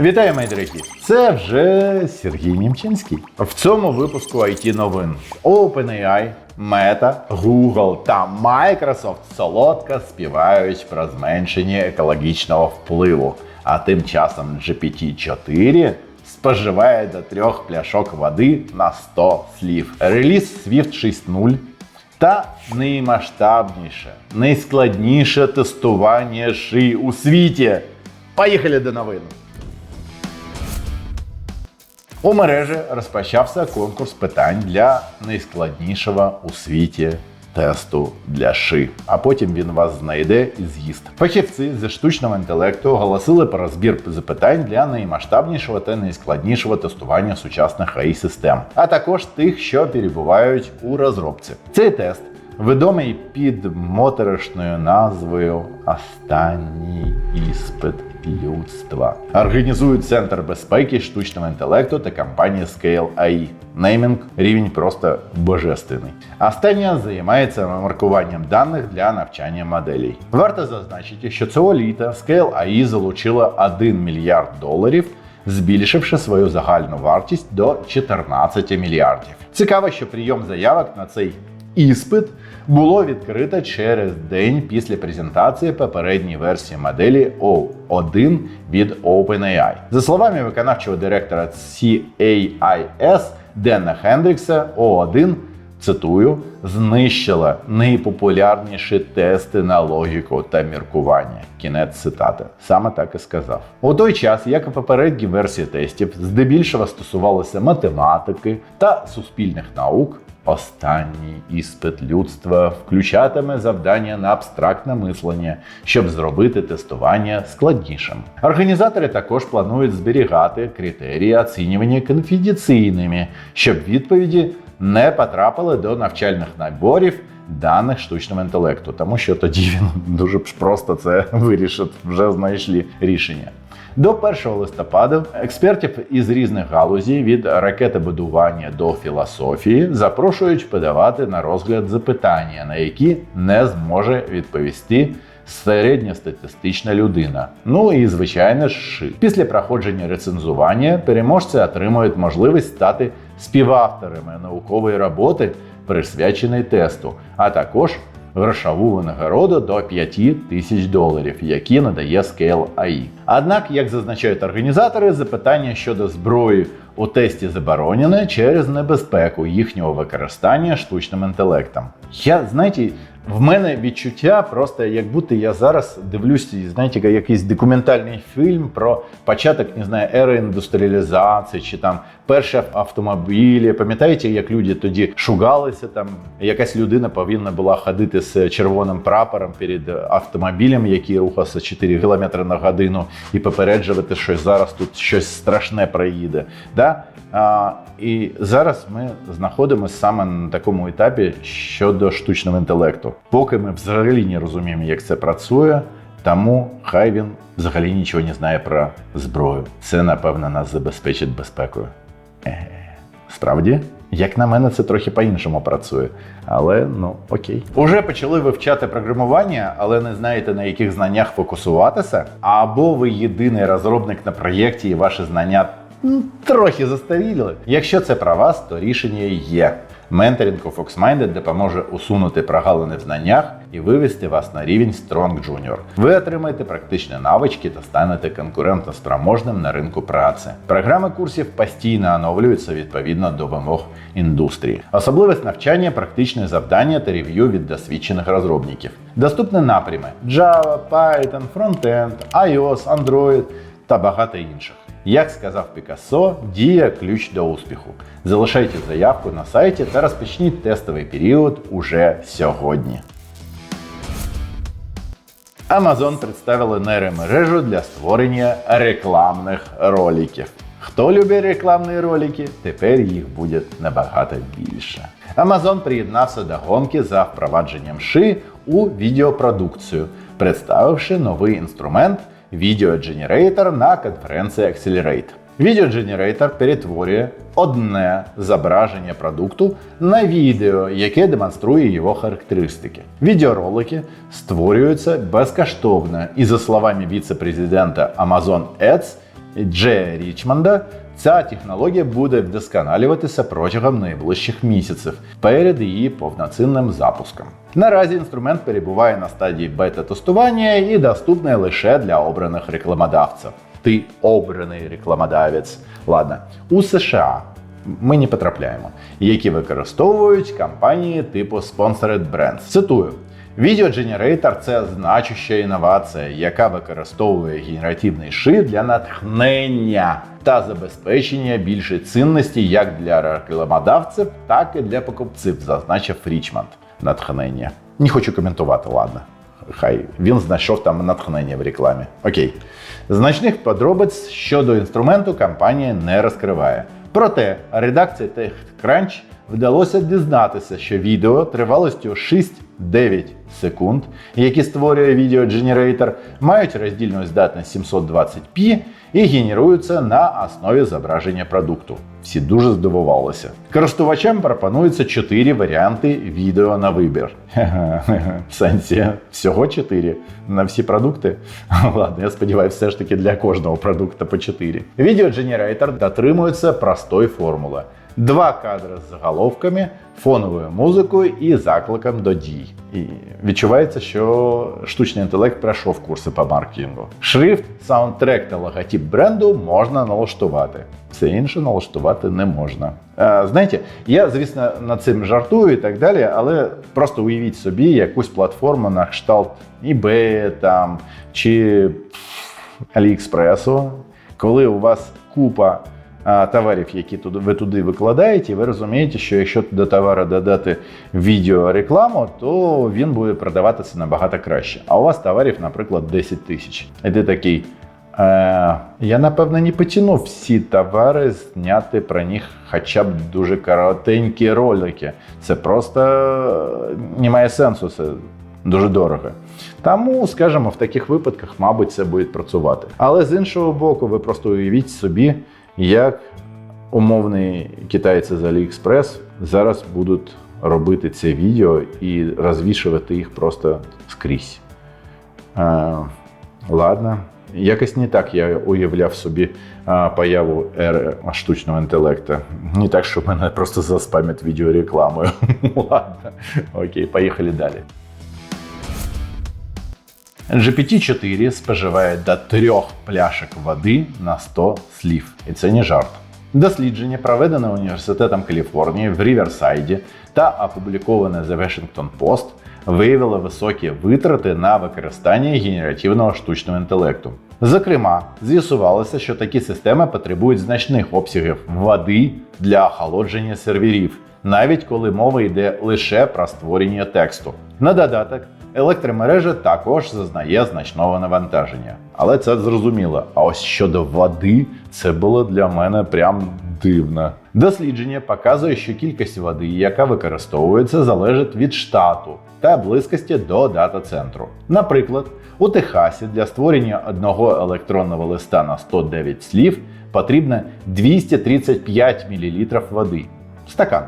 Вітаю, мої дорогі! Це вже Сергій Німчинський. В цьому випуску it новин OpenAI, Meta, Google та Microsoft солодко співають про зменшення екологічного впливу. А тим часом GPT-4 споживає до трьох пляшок води на 100 слів. Реліз Swift 6.0 та наймасштабніше, найскладніше тестування ши у світі. Поїхали до новин. У мережі розпочався конкурс питань для найскладнішого у світі тесту для ши. А потім він вас знайде і з'їсть. Фахівці зі штучного інтелекту оголосили про розбір запитань для наймасштабнішого та найскладнішого тестування сучасних ai систем а також тих, що перебувають у розробці. Цей тест. Відомий під моторошною назвою Останній іспит людства. Організують Центр безпеки штучного інтелекту та компанія Scale AI. Неймінг рівень просто божественний. Остання займається маркуванням даних для навчання моделей. Варто зазначити, що цього літа Scale AI залучила 1 мільярд доларів збільшивши свою загальну вартість до 14 мільярдів. Цікаво, що прийом заявок на цей іспит було відкрите через день після презентації попередньої версії моделі O1 від OpenAI. За словами виконавчого директора CAIS Денна Хендрікса, O1 цитую, знищила найпопулярніші тести на логіку та міркування. Кінець цитати. Саме так і сказав. У той час, як і попередні версії тестів, здебільшого стосувалися математики та суспільних наук. Останній іспит людства включатиме завдання на абстрактне мислення, щоб зробити тестування складнішим. Організатори також планують зберігати критерії оцінювання конфіденційними, щоб відповіді не потрапили до навчальних наборів даних штучного інтелекту, тому що тоді він дуже просто це вирішить, вже знайшли рішення. До 1 листопада експертів із різних галузей від ракетобудування до філософії запрошують подавати на розгляд запитання, на які не зможе відповісти середньостатистична людина. Ну і звичайно ж. Після проходження рецензування переможці отримують можливість стати співавторами наукової роботи, присвяченої тесту, а також грошову винагороду до 5 тисяч доларів, які надає Scale AI. Однак, як зазначають організатори, запитання щодо зброї у тесті заборонене через небезпеку їхнього використання штучним інтелектом. Я знаєте, в мене відчуття просто як будто я зараз дивлюсь, знаєте, якийсь документальний фільм про початок не знаю, ери індустріалізації чи там перші автомобілі. Пам'ятаєте, як люди тоді шугалися? Там якась людина повинна була ходити з червоним прапором перед автомобілем, який рухався 4 км на годину, і попереджувати, що зараз тут щось страшне проїде. Да? А, і зараз ми знаходимося саме на такому етапі щодо штучного інтелекту. Поки ми взагалі не розуміємо, як це працює, тому хай він взагалі нічого не знає про зброю. Це напевно нас забезпечить безпекою. Е, Справді, як на мене, це трохи по-іншому працює. Але ну окей. Уже почали вивчати програмування, але не знаєте на яких знаннях фокусуватися. Або ви єдиний розробник на проєкті, і ваші знання трохи застаріли. Якщо це про вас, то рішення є. Менторинг у FoxMinded допоможе усунути прогалини в знаннях і вивести вас на рівень Strong Junior. Ви отримаєте практичні навички та станете конкурентоспроможним на ринку праці. Програми курсів постійно оновлюються відповідно до вимог індустрії. Особливість навчання, практичні завдання та рев'ю від досвідчених розробників. Доступні напрями Java, Python, Frontend, iOS, Android та багато інших. Як сказав Пікассо, дія ключ до успіху. Залишайте заявку на сайті та розпочніть тестовий період уже сьогодні. Amazon представили нейромережу для створення рекламних роликів. Хто любить рекламні ролики, тепер їх буде набагато більше. Amazon приєднався до гонки за впровадженням ши у відеопродукцію, представивши новий інструмент Generator на конференції Accelerate. Відеодженерейтор перетворює одне зображення продукту на відео, яке демонструє його характеристики. Відеоролики створюються безкоштовно, і за словами віце-президента Amazon Ads Джея Річмонда, ця технологія буде вдосконалюватися протягом найближчих місяців перед її повноцінним запуском. Наразі інструмент перебуває на стадії бета-тестування і доступний лише для обраних рекламодавців. Ти обраний рекламодавець. Ладно, у США ми не потрапляємо, які використовують кампанії типу Sponsored Brands. Цитую. Відеодженерейтор це значуща інновація, яка використовує генеративний ши для натхнення та забезпечення більшої цінності як для рекламодавців, так і для покупців, зазначив Річмонд. Натхнення. Не хочу коментувати, ладно. Хай він знайшов там натхнення в рекламі. Окей. Значних подробиць щодо інструменту компанія не розкриває. Проте редакції TechCrunch вдалося дізнатися, що відео тривалістю 6-9 секунд, які створює відеодженерейтор, мають роздільну здатність 720p і генеруються на основі зображення продукту. Всі дуже здивувалися. Користувачам пропонується 4 варіанти відео на вибір. В сенсі всього 4 на всі продукти. Ладно, я сподіваюся, все ж таки для кожного продукту по 4. Відеодженерейтор дотримується простої формули. Два кадри з заголовками, фоновою музикою і закликом до дій. І відчувається, що штучний інтелект пройшов курси по маркетингу. Шрифт, саундтрек та логотип бренду можна налаштувати. Все інше налаштувати не можна. Е, знаєте, я, звісно, над цим жартую і так далі, але просто уявіть собі якусь платформу на кшталт eBay там, чи AliExpress, коли у вас купа а, товарів, які ви туди викладаєте, ви розумієте, що якщо до товару додати відеорекламу, то він буде продаватися набагато краще. А у вас товарів, наприклад, 10 тисяч. І ти такий. Е, я напевно не потягну всі товари, зняти про них хоча б дуже коротенькі ролики. Це просто не має сенсу, це дуже дорого. Тому, скажімо, в таких випадках, мабуть, це буде працювати. Але з іншого боку, ви просто уявіть собі, як умовні китайці з AliExpress зараз будуть робити це відео і розвішувати їх просто скрізь. Е, ладно. Якось не так я уявляв собі а, появу ери штучного інтелекту. Не так, що мене просто заспамять відеорекламою. Ладно, окей, поїхали далі. GPT-4 споживає до трьох пляшок води на 100 слів. І це не жарт. Дослідження, проведене університетом Каліфорнії в Ріверсайді та опубліковане The Washington Post, виявило високі витрати на використання генеративного штучного інтелекту. Зокрема, з'ясувалося, що такі системи потребують значних обсягів води для охолодження серверів, навіть коли мова йде лише про створення тексту. На додаток, електромережа також зазнає значного навантаження. Але це зрозуміло. А ось щодо води, це було для мене прям дивно. Дослідження показує, що кількість води, яка використовується, залежить від штату та близькості до дата-центру. Наприклад, у Техасі для створення одного електронного листа на 109 слів потрібно 235 мл води. Стакан.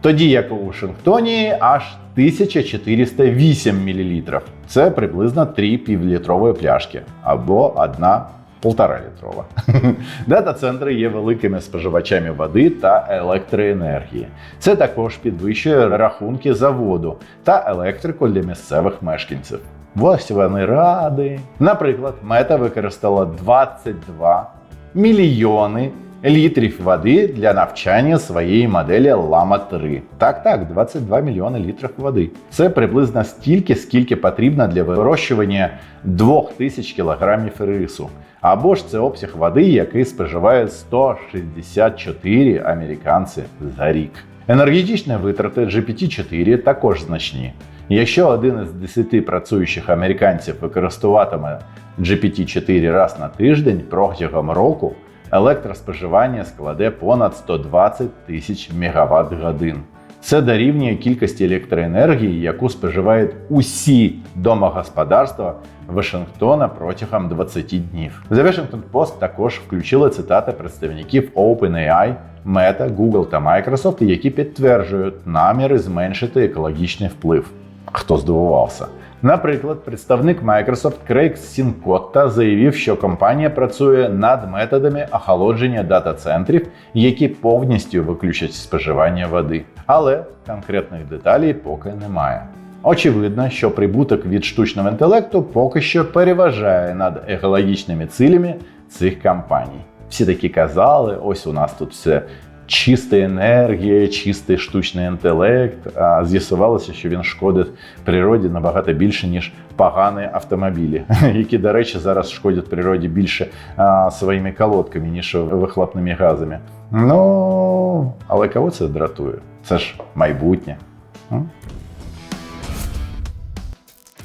Тоді як у Вашингтоні аж 1408 мл. Це приблизно 3 півлітрової пляшки або одна полтора літрова. Дата-центри є великими споживачами води та електроенергії. Це також підвищує рахунки за воду та електрику для місцевих мешканців. Ось вони ради. Наприклад, мета використала 22 мільйони літрів води для навчання своєї моделі Lama 3. Так, так, 22 мільйони літрів води. Це приблизно стільки, скільки потрібно для вирощування 2000 кілограмів рису. Або ж це обсяг води, який споживає 164 американці за рік. Енергетичні витрати GPT-4 також значні. Якщо один із 10 працюючих американців використовуватиме GPT-4 раз на тиждень протягом року, електроспоживання складе понад 120 тисяч мегаватт годин. Це дорівнює кількості електроенергії, яку споживають усі домогосподарства Вашингтона протягом 20 днів. The Washington Post також включили цитати представників OpenAI, Meta, Google та Microsoft, які підтверджують наміри зменшити екологічний вплив. Хто здивувався? Наприклад, представник Microsoft Крейг Сінкотта заявив, що компанія працює над методами охолодження дата-центрів, які повністю виключать споживання води. Але конкретних деталей поки немає. Очевидно, що прибуток від штучного інтелекту поки що переважає над екологічними цилями цих компаній. Всі такі казали: ось у нас тут все чиста енергія, чистий штучний інтелект. А з'ясувалося, що він шкодить природі набагато більше, ніж погані автомобілі, які, до речі, зараз шкодять природі більше а, своїми колодками, ніж вихлопними газами. Ну, але кого це дратує? Це ж майбутнє.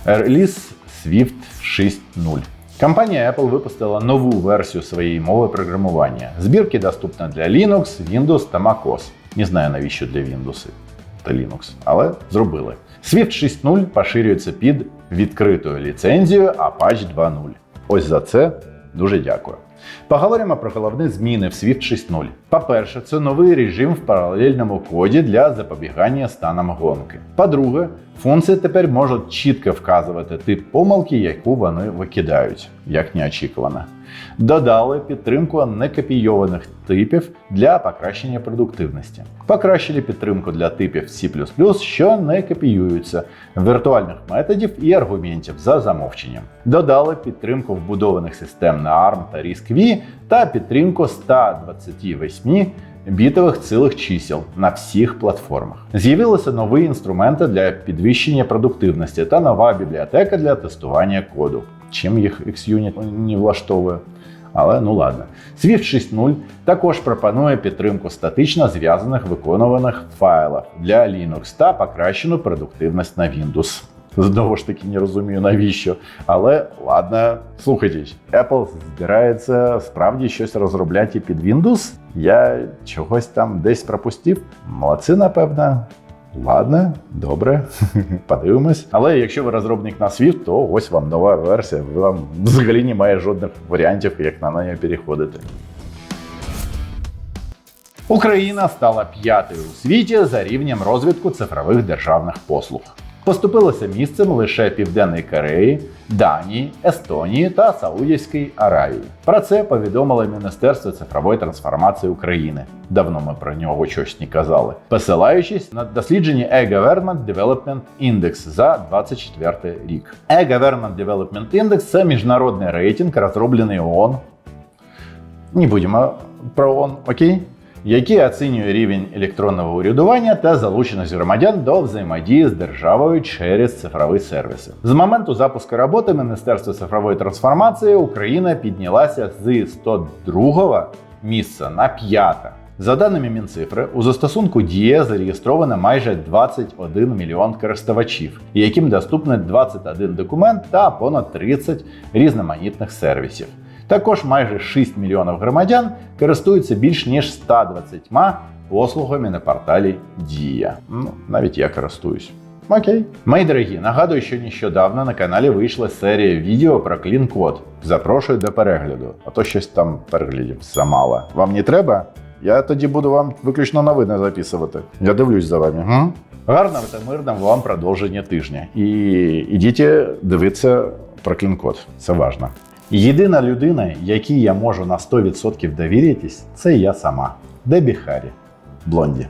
Реліз Swift 6.0. Компанія Apple випустила нову версію своєї мови програмування. Збірки доступна для Linux, Windows та macOS. Не знаю навіщо для Windows та Linux, але зробили. Swift 6.0 поширюється під відкритою ліцензією Apache 2.0. Ось за це дуже дякую. Поговоримо про головні зміни в Swift 6.0. По-перше, це новий режим в паралельному коді для запобігання станам гонки. По-друге, функції тепер можуть чітко вказувати тип помилки, яку вони викидають, як неочікувано. Додали підтримку некопійованих типів для покращення продуктивності. Покращили підтримку для типів C++, що не копіюються, віртуальних методів і аргументів за замовченням. Додали підтримку вбудованих систем на ARM та RISC-V та підтримку 128 бітових цілих чисел на всіх платформах. З'явилися нові інструменти для підвищення продуктивності та нова бібліотека для тестування коду. Чим їх XUnit не влаштовує. Але ну ладно. Swift 6.0 також пропонує підтримку статично зв'язаних виконуваних файлів для Linux та покращену продуктивність на Windows. Знову ж таки, не розумію навіщо. Але ладно, слухайте, Apple збирається справді щось розробляти під Windows. Я чогось там десь пропустив. Молодці, напевно. Ладно, добре, подивимось. Але якщо ви розробник на Swift, то ось вам нова версія. Вам взагалі немає жодних варіантів, як на неї переходити. Україна стала п'ятою у світі за рівнем розвитку цифрових державних послуг. Поступилося місцем лише Південної Кореї, Данії, Естонії та Саудівської Аравії. Про це повідомило Міністерство цифрової трансформації України. Давно ми про нього щось не казали, посилаючись на дослідження E-Government Development Index за 24 рік. E-Government Development Index – це міжнародний рейтинг, розроблений ООН. Не будемо про ООН, окей? Який оцінює рівень електронного урядування та залученість громадян до взаємодії з державою через цифрові сервіси. З моменту запуску роботи Міністерства цифрової трансформації Україна піднялася з 102 місця на 5. За даними Мінцифри, у застосунку Дія зареєстровано майже 21 мільйон користувачів, яким доступний 21 документ та понад 30 різноманітних сервісів. Також майже 6 мільйонів громадян користуються більш ніж 120 послугами на порталі Дія. Ну, навіть я користуюсь. Окей. Мої дорогі, нагадую, що нещодавно на каналі вийшла серія відео про клін-код. Запрошую до перегляду, а то щось там переглядів замало. Вам не треба? Я тоді буду вам виключно новини записувати. Я дивлюсь за вами. М? Гарного та мирного вам продовження тижня. І ідіть дивитися про клін-код. Це важливо. Єдина людина, якій я можу на 100% довіритись, це я сама. Дебі Харі. Блонді.